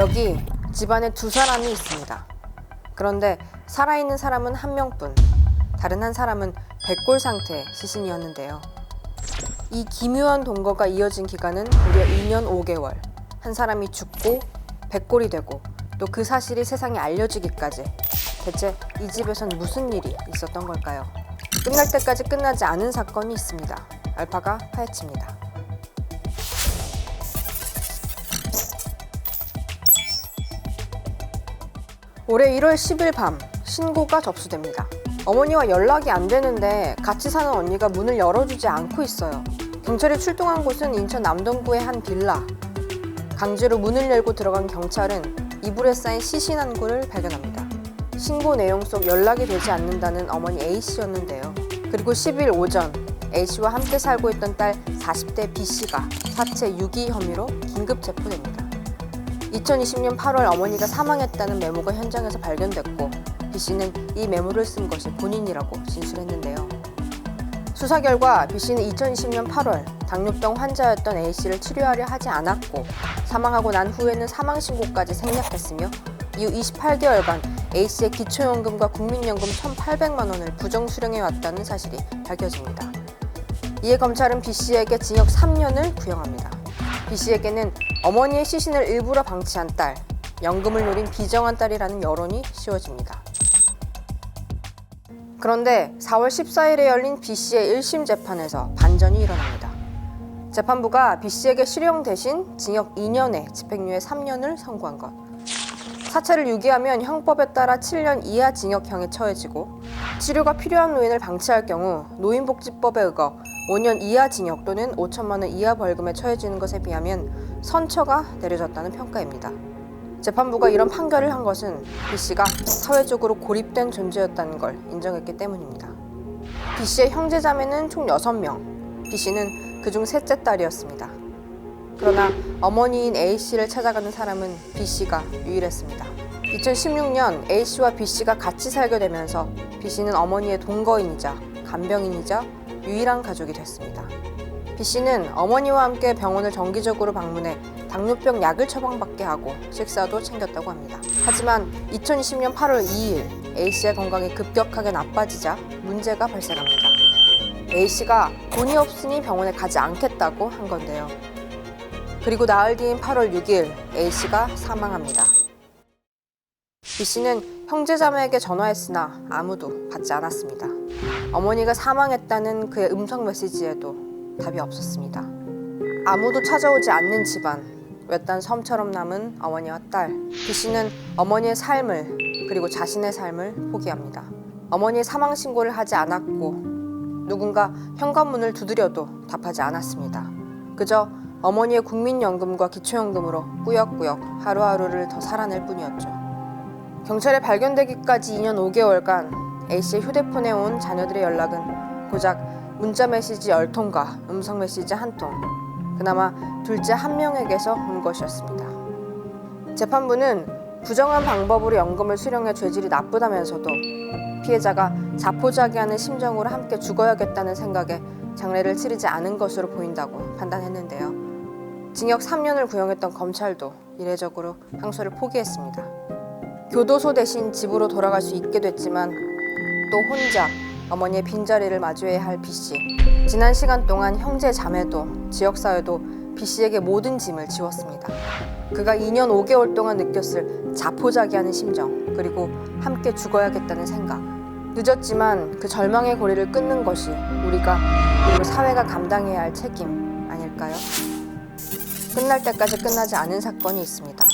여기 집안에 두 사람이 있습니다. 그런데 살아있는 사람은 한 명뿐, 다른 한 사람은 백골 상태의 시신이었는데요. 이 기묘한 동거가 이어진 기간은 무려 2년 5개월. 한 사람이 죽고 백골이 되고 또 그 사실이 세상에 알려지기까지 대체 이 집에선 무슨 일이 있었던 걸까요? 끝날 때까지 끝나지 않은 사건이 있습니다. 알파가 파헤칩니다. 올해 1월 10일 밤 신고가 접수됩니다. 어머니와 연락이 안 되는데 같이 사는 언니가 문을 열어주지 않고 있어요. 경찰이 출동한 곳은 인천 남동구의 한 빌라. 강제로 문을 열고 들어간 경찰은 이불에 쌓인 시신 한 구를 발견합니다. 신고 내용 속 연락이 되지 않는다는 어머니 A 씨였는데요. 그리고 10일 오전 A 씨와 함께 살고 있던 딸 40대 B 씨가 사체 유기 혐의로 긴급 체포됩니다. 2020년 8월 어머니가 사망했다는 메모가 현장에서 발견됐고 B 씨는 이 메모를 쓴 것이 본인이라고 진술했는데요. 수사 결과 B 씨는 2020년 8월 당뇨병 환자였던 A 씨를 치료하려 하지 않았고 사망하고 난 후에는 사망 신고까지 생략했으며 이후 28개월간 A 씨의 기초연금과 국민연금 1,800만 원을 부정 수령해 왔다는 사실이 밝혀집니다. 이에 검찰은 B 씨에게 징역 3년을 구형합니다. B 씨에게는 어머니의 시신을 일부러 방치한 딸, 연금을 노린 비정한 딸이라는 여론이 씌워집니다. 그런데 4월 14일에 열린 B 씨의 1심 재판에서 반전이 일어납니다. 재판부가 B 씨에게 실형 대신 징역 2년에 집행유예 3년을 선고한 것. 사체를 유기하면 형법에 따라 7년 이하 징역형에 처해지고 치료가 필요한 노인을 방치할 경우 노인복지법에 의거 5년 이하 징역 또는 5천만 원 이하 벌금에 처해지는 것에 비하면 선처가 내려졌다는 평가입니다. 재판부가 이런 판결을 한 것은 B 씨가 사회적으로 고립된 존재였다는 걸 인정했기 때문입니다. B 씨의 형제자매는 총 6명, B 씨는 그중 셋째 딸이었습니다. 그러나 어머니인 A 씨를 찾아가는 사람은 B 씨가 유일했습니다. 2016년 A 씨와 B 씨가 같이 살게 되면서 B 씨는 어머니의 동거인이자 간병인이자 유일한 가족이 됐습니다. B 씨는 어머니와 함께 병원을 정기적으로 방문해 당뇨병 약을 처방받게 하고 식사도 챙겼다고 합니다. 하지만 2020년 8월 2일 A 씨의 건강이 급격하게 나빠지자 문제가 발생합니다. A 씨가 돈이 없으니 병원에 가지 않겠다고 한 건데요. 그리고 나흘 뒤인 8월 6일 A 씨가 사망합니다. B 씨는 형제자매에게 전화했으나 아무도 받지 않았습니다. 어머니가 사망했다는 그의 음성 메시지에도 답이 없었습니다. 아무도 찾아오지 않는 집안, 외딴 섬처럼 남은 어머니와 딸. B 씨는 어머니의 삶을 그리고 자신의 삶을 포기합니다. 어머니의 사망 신고를 하지 않았고 누군가 현관문을 두드려도 답하지 않았습니다. 그저 어머니의 국민연금과 기초연금으로 꾸역꾸역 하루하루를 더 살아낼 뿐이었죠. 경찰에 발견되기까지 2년 5개월간 A 씨의 휴대폰에 온 자녀들의 연락은 고작 문자 메시지 10통과 음성 메시지 한 통. 그나마 둘째 한 명에게서 온 것이었습니다. 재판부는 부정한 방법으로 연금을 수령해 죄질이 나쁘다면서도 피해자가 자포자기하는 심정으로 함께 죽어야겠다는 생각에 장례를 치르지 않은 것으로 보인다고 판단했는데요. 징역 3년을 구형했던 검찰도 이례적으로 항소를 포기했습니다. 교도소 대신 집으로 돌아갈 수 있게 됐지만 또 혼자 어머니의 빈자리를 마주해야 할 B 씨. 지난 시간 동안 형제 자매도 지역사회도 B 씨에게 모든 짐을 지웠습니다. 그가 2년 5개월 동안 느꼈을 자포자기하는 심정 그리고 함께 죽어야겠다는 생각. 늦었지만 그 절망의 고리를 끊는 것이 우리가 그리고 사회가 감당해야 할 책임 아닐까요? 끝날 때까지 끝나지 않은 사건이 있습니다.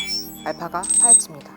알파가 파헤칩니다.